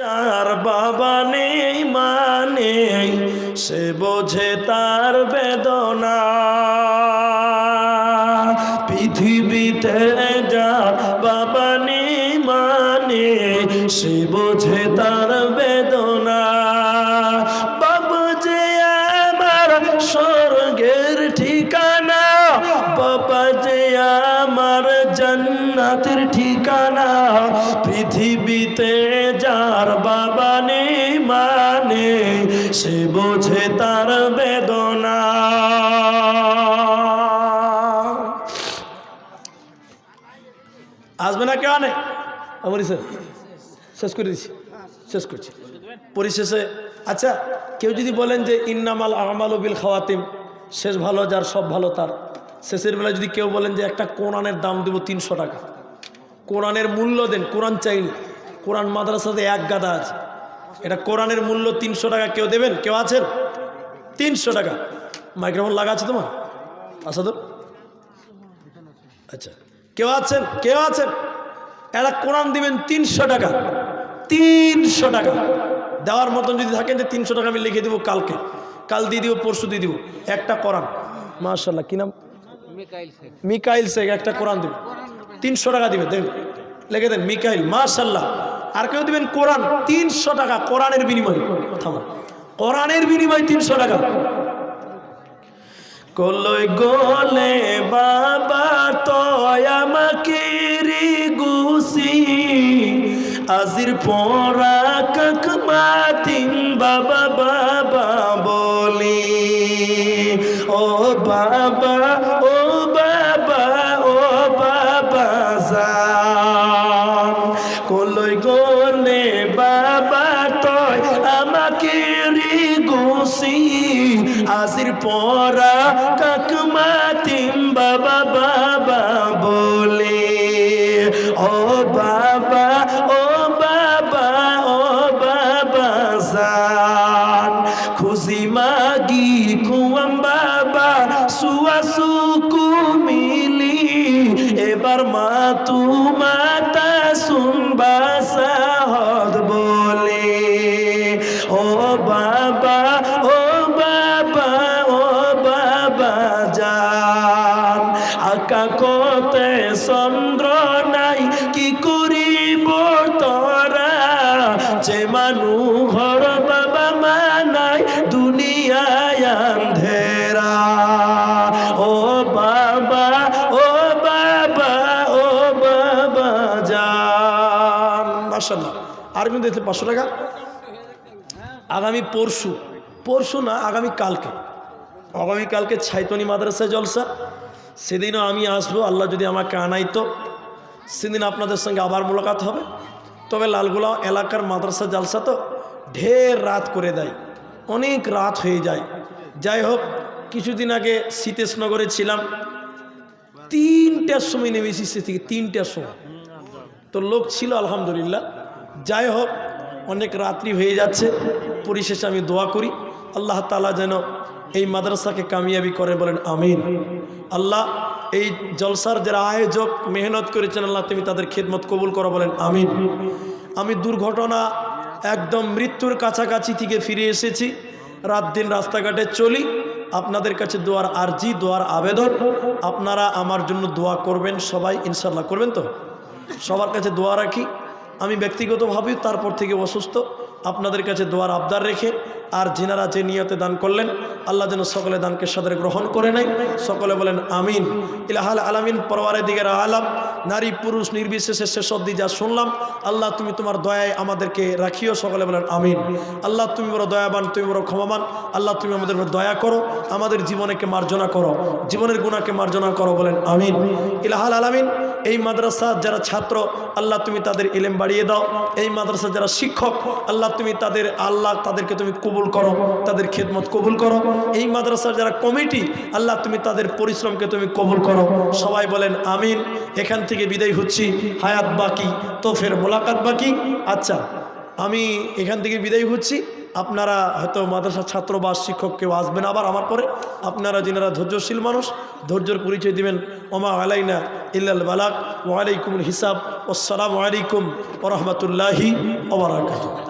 যার বাবা নেই মানে সে বোঝে তার বেদনা। পৃথিবীতে যার বাবা নেই মানে সে বোঝে তার বেদনা। বাবা যে আমার স্বর্গের ঠিকানা, বাবা যে আমার জান্নাতের ঠিকানা। পৃথিবীতে যার বাবা নেই মানে সে বোঝে তার বেদনা। আসবে না কেউ আনে? আমার স্যার, শেষ করে দিচ্ছি, শেষ করছি। পরিশেষে আচ্ছা কেউ যদি বলেন যে ইন্নামাল আমাল বিল খাওয়াতিম, শেষ ভালো, যার সব ভালো তার। শেষের বেলা যদি কেউ বলেন যে একটা কোরআনের দাম দেবো তিনশো টাকা। কোরআনের মূল্য দেন কোরআন চাইনি। কোরআন মাদ্রাসাতে এক গাদা আছে। এটা কোরআনের মূল্য তিনশো টাকা। কেউ দেবেন? কেউ আছেন? তিনশো টাকা। মাইক্রোফোন লাগা আছে তোমার? আসাদুর আচ্ছা। কেউ আছেন? কেউ আছেন? এরা কোরআন দিবেন তিনশো টাকা। তিনশো টাকা। দেওয়ার মতন যদি থাকেন যে তিনশো টাকা আমি লিখে দেবো কালকে। কাল দিয়ে দিব পরশু দিয়ে দিব। একটা কোরআন। মার্শাল্লাহ কি নাম? মিকাইল শেখ। একটা কোরআন দেবে। তিনশো টাকা দিবে দেন লিখে দেন, মিকাইল মার্শাল্লাহ আর কেউ দিবেন, কোরআন তিনশো টাকা, কোরআনের বিনিময়ে। থামো কোরআনের বিনিময়ে তিনশো টাকা। কলই গলে বাবা তয় আমাকে রে গুসি আজির পরা কাক মাতিম বাবা বাবা গুসি আজির পরা কাকমাতিম বাবা বাবা বলে। ও বাবা ও বাবা ও বাবা জান খুশি মাগি কুয়াম বাবা, সুয়া সুকু এবার মা তু মাতা আকা কতে চন্দ্র নাই, কি করিব তরা? যে মানুহর বাবা মানাই দুনিয়ায় আন্ধেরা। ও বাবা ও বাবা ও বাবা, যান। মাসাল্লাহ আর কিন্তু এতে পাঁচশো টাকা? আগামী পরশু। পরশু না, আগামী কালকে। আগামী কালকে ছাইতনি মাদ্রাসা জলসা। সেদিনও আমি আসব, আল্লাহ যদি আমাকে আনাইতো, সেদিন আপনাদের সঙ্গে আবার মোলাকাত হবে। তবে লালগোলা এলাকার মাদ্রাসা জালসা তো ঢের রাত করে দেয়, অনেক রাত হয়ে যায়। যাই হোক, কিছুদিন আগে শীতেশনগরে ছিলাম তিনটার সময় নেমেছি সে থেকে তিনটার সময়। তো লোক ছিল, আলহামদুলিল্লাহ। যাই হোক, অনেক রাত্রি হয়ে যাচ্ছে, পরিশেষে আমি দোয়া করি। আল্লাহ তালা যেন এই মাদ্রাসাকে কামিয়াবি করে বলেন, আমিন। আল্লাহ এই জলসার যারা আয়োজক মেহনত করেছেন, আল্লাহ তুমি তাদের খেদমত কবুল করো বলেন, আমিন। আমি দুর্ঘটনা একদম মৃত্যুর কাছাকাছি থেকে ফিরে এসেছি। রাত দিন রাস্তাঘাটে চলি। আপনাদের কাছে দোয়ার আরজি, দোয়ার আবেদন। আপনারা আমার জন্য দোয়া করবেন, সবাই ইনশাল্লাহ করবেন তো? সবার কাছে দোয়া রাখি। আমি ব্যক্তিগতভাবেই তারপর থেকে অসুস্থ। আপনাদের কাছে দোয়ার আবদার রেখে আর জিনারা যে নিয়তে দান করলেন আল্লাহ যেন সকলে দানকে সাদরে গ্রহণ করে নেয়। সকলে বলেন, আমিন। ইলাহাল আলামিন পরওয়ারে দিকের আলাম। নারী, পুরুষ, নির্বিশেষে শেষ অব্দি যা শুনলাম, আল্লাহ তুমি তোমার দয়ায় আমাদেরকে রাখিও। সকলে বলেন, আমিন। আল্লাহ তুমি বড় দয়াবান, তুমি বড় ক্ষমাবান। আল্লাহ তুমি আমাদের দয়া করো, আমাদের জীবনকে মার্জনা করো, জীবনের গুণাকে মার্জনা করো, বলেন, আমিন। ইলাহাল আলামিন, এই মাদ্রাসা যারা ছাত্র, আল্লাহ তুমি তাদের ইলেম বাড়িয়ে দাও। এই মাদ্রাসা যারা শিক্ষক, আল্লাহ তুমি তাদের আল্লাহ তাদেরকে তুমি কবুল করো, তাদের খেদমত কবুল করো। এই মাদ্রাসার যারা কমিটি, আল্লাহ তুমি তাদের পরিশ্রমকে তুমি কবুল করো। সবাই বলেন, আমিন। এখান থেকে বিদায় হচ্ছি। হায়াত বাকি তো ফের মোলাকাত বাকি। আচ্ছা আমি এখান থেকে বিদায় হচ্ছি। আপনারা হয়তো মাদ্রাসার ছাত্র বা শিক্ষক কেউ আসবেন আবার আমার পরে। আপনারা যিনারা ধৈর্যশীল মানুষ, ধৈর্যর পরিচয় দিবেন, ওমা আলাইনা ইল্লাল বালাক ওয়ালাইকুম হিসাব আসসালামু আলাইকুম ওরহমতুল্লাহি ওবরাকাতুহ